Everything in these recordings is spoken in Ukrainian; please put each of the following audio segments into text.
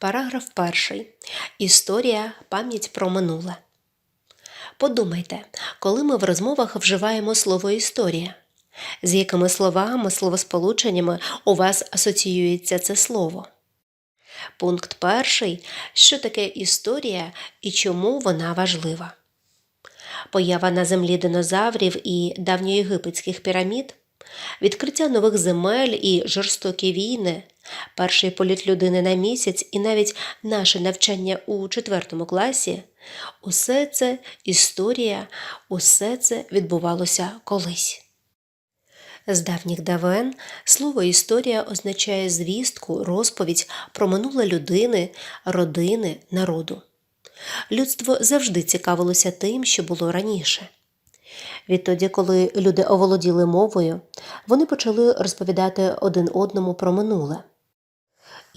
Параграф перший. Історія пам'ять про минуле. Подумайте, коли ми в розмовах вживаємо слово історія, з якими словами, словосполученнями у вас асоціюється це слово? Пункт перший. Що таке історія і чому вона важлива? Поява на землі динозаврів і давньоєгипетських пірамід, відкриття нових земель і жорстокі війни, перший політ людини на місяць і навіть наше навчання у четвертому класі усе це історія, усе це відбувалося колись. З давніх давен слово історія означає звістку, розповідь про минуле людини, родини, народу. Людство завжди цікавилося тим, що було раніше. Відтоді, коли люди оволоділи мовою, вони почали розповідати один одному про минуле.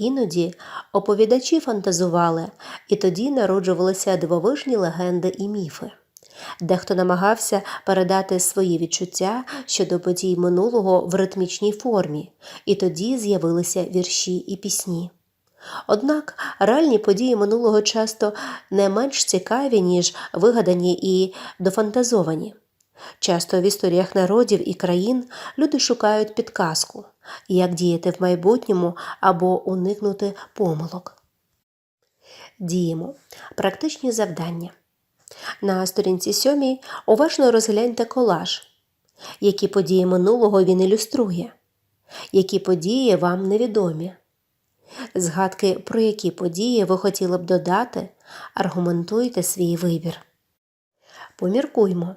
Іноді оповідачі фантазували, і тоді народжувалися дивовижні легенди і міфи. Дехто намагався передати свої відчуття щодо подій минулого в ритмічній формі, і тоді з'явилися вірші і пісні. Однак реальні події минулого часто не менш цікаві, ніж вигадані і дофантазовані. Часто в історіях народів і країн люди шукають підказку, як діяти в майбутньому або уникнути помилок. Діємо. Практичні завдання. На сторінці сьомій уважно розгляньте колаж, які події минулого він ілюструє, які події вам невідомі. Згадки, про які події ви хотіли б додати, аргументуйте свій вибір. Поміркуймо.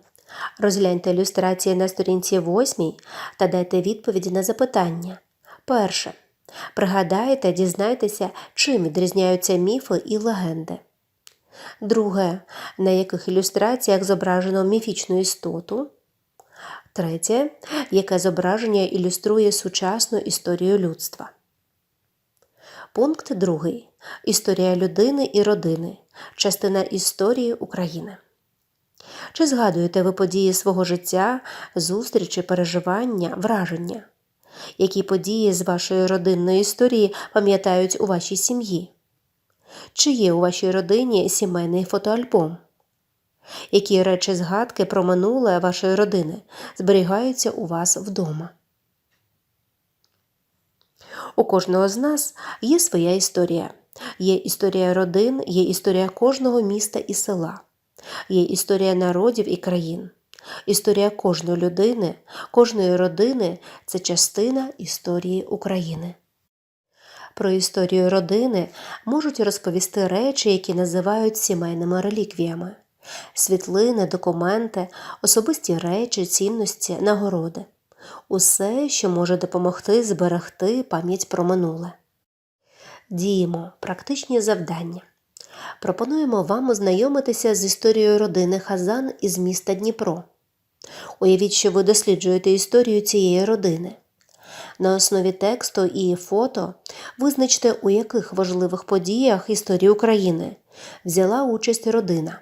Розгляньте ілюстрації на сторінці 8 та дайте відповіді на запитання. Перше. Пригадайте, дізнайтеся, чим відрізняються міфи і легенди. Друге. На яких ілюстраціях зображено міфічну істоту. Третє. Яке зображення ілюструє сучасну історію людства. Пункт 2. Історія людини і родини. Частина історії України. Чи згадуєте ви події свого життя, зустрічі, переживання, враження? Які події з вашої родинної історії пам'ятають у вашій сім'ї? Чи є у вашій родині сімейний фотоальбом? Які речі згадки про минуле вашої родини зберігаються у вас вдома? У кожного з нас є своя історія. Є історія родин, є історія кожного міста і села, є історія народів і країн. Історія кожної людини, кожної родини це частина історії України. Про історію родини можуть розповісти речі, які називають сімейними реліквіями світлини, документи, особисті речі, цінності, нагороди усе, що може допомогти зберегти пам'ять про минуле. Діємо практичні завдання. Пропонуємо вам ознайомитися з історією родини Хазан із міста Дніпро. Уявіть, що ви досліджуєте історію цієї родини. На основі тексту і фото визначте, у яких важливих подіях історії України взяла участь родина,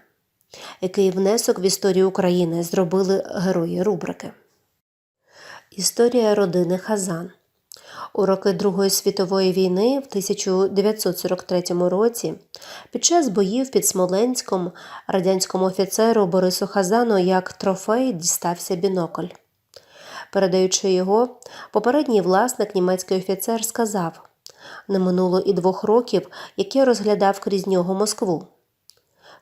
який внесок в історію України зробили герої рубрики. Історія родини Хазан у роки Другої світової війни в 1943 році під час боїв під Смоленськом радянському офіцеру Борису Хазану як трофей дістався бінокль. Передаючи його, попередній власник німецький офіцер сказав не минуло і двох років, як я розглядав крізь нього Москву.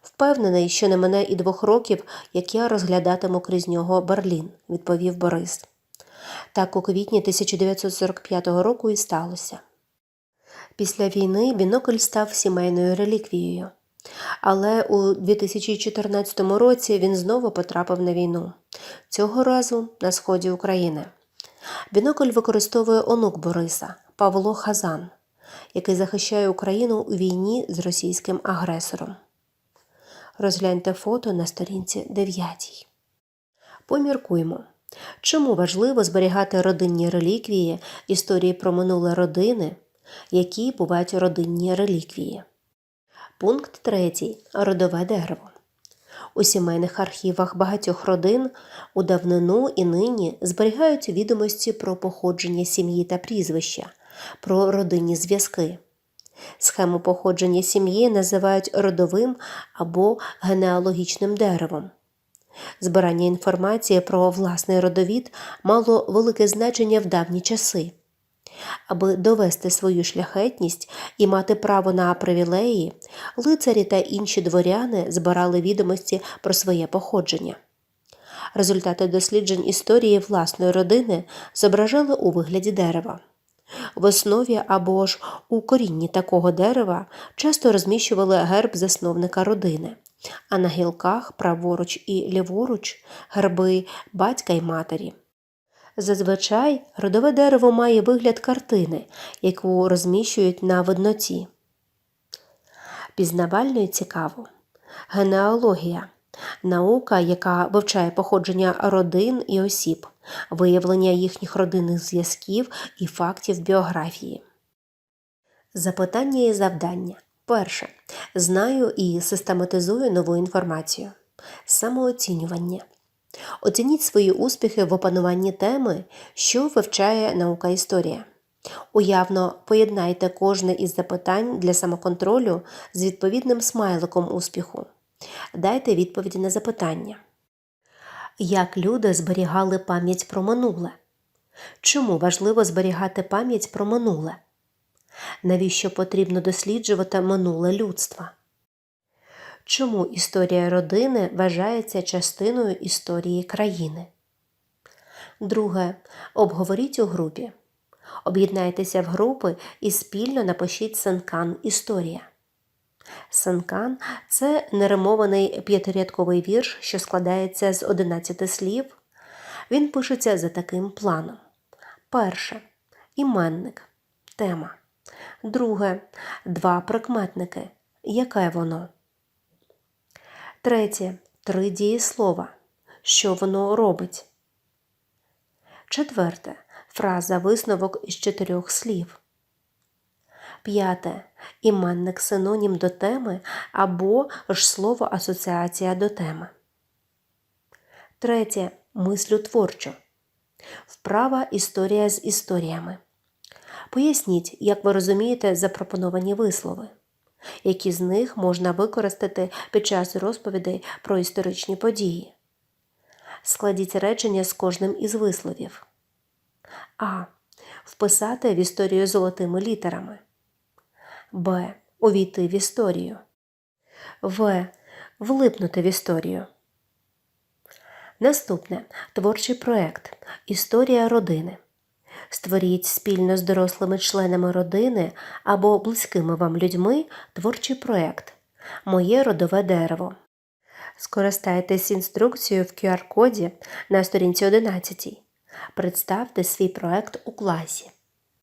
Впевнений, що не мене і двох років, як я розглядатиму крізь нього Берлін, відповів Борис. Так у квітні 1945 року і сталося. Після війни бінокль став сімейною реліквією, але у 2014 році він знову потрапив на війну, цього разу на сході України. Бінокль використовує онук Бориса Павло Хазан, який захищає Україну у війні з російським агресором. Розгляньте фото на сторінці 9. Поміркуймо. Чому важливо зберігати родинні реліквії, історії про минуле родини, які бувають родинні реліквії? Пункт 3. Родове дерево. У сімейних архівах багатьох родин у давнину і нині зберігають відомості про походження сім'ї та прізвища, про родинні зв'язки. Схему походження сім'ї називають родовим або генеалогічним деревом. Збирання інформації про власний родовід мало велике значення в давні часи. Аби довести свою шляхетність і мати право на привілеї, лицарі та інші дворяни збирали відомості про своє походження. Результати досліджень історії власної родини зображали у вигляді дерева. В основі або ж у корінні такого дерева часто розміщували герб засновника родини, а на гілках праворуч і ліворуч герби батька й матері. Зазвичай родове дерево має вигляд картини, яку розміщують на видноті. Пізнавально і цікаво. Генеалогія наука, яка вивчає походження родин і осіб, виявлення їхніх родинних зв'язків і фактів біографії. Запитання і завдання. Перше. Знаю і систематизую нову інформацію. Самооцінювання. Оцініть свої успіхи в опануванні теми, що вивчає наука історія. Уявно поєднайте кожне із запитань для самоконтролю з відповідним смайликом успіху. Дайте відповіді на запитання. Як люди зберігали пам'ять про минуле? Чому важливо зберігати пам'ять про минуле? Навіщо потрібно досліджувати минуле людства? Чому історія родини вважається частиною історії країни? Друге. Обговоріть у групі. Об'єднайтеся в групи і спільно напишіть сенкан Історія. Сенкан це неримований п'ятирядковий вірш, що складається з 11 слів. Він пишеться за таким планом. Перше. Іменник. Тема. Друге. Два прикметники. Яке воно? Третє. Три дієслова. Що воно робить? Четверте. Фраза висновок із чотирьох слів. П'яте. Іменник синонім до теми або ж слово асоціація до теми. Третє. Мислю творчо. Вправа історія з історіями. Поясніть, як ви розумієте запропоновані вислови, які з них можна використати під час розповідей про історичні події. Складіть речення з кожним із висловів. А. Вписати в історію золотими літерами. Б. Увійти в історію. В. Влипнути в історію. Наступне творчий проект Історія родини. Створіть спільно з дорослими членами родини або близькими вам людьми творчий проект Моє родове дерево. Скористайтесь інструкцією в QR-коді на сторінці 11. Представте свій проект у класі.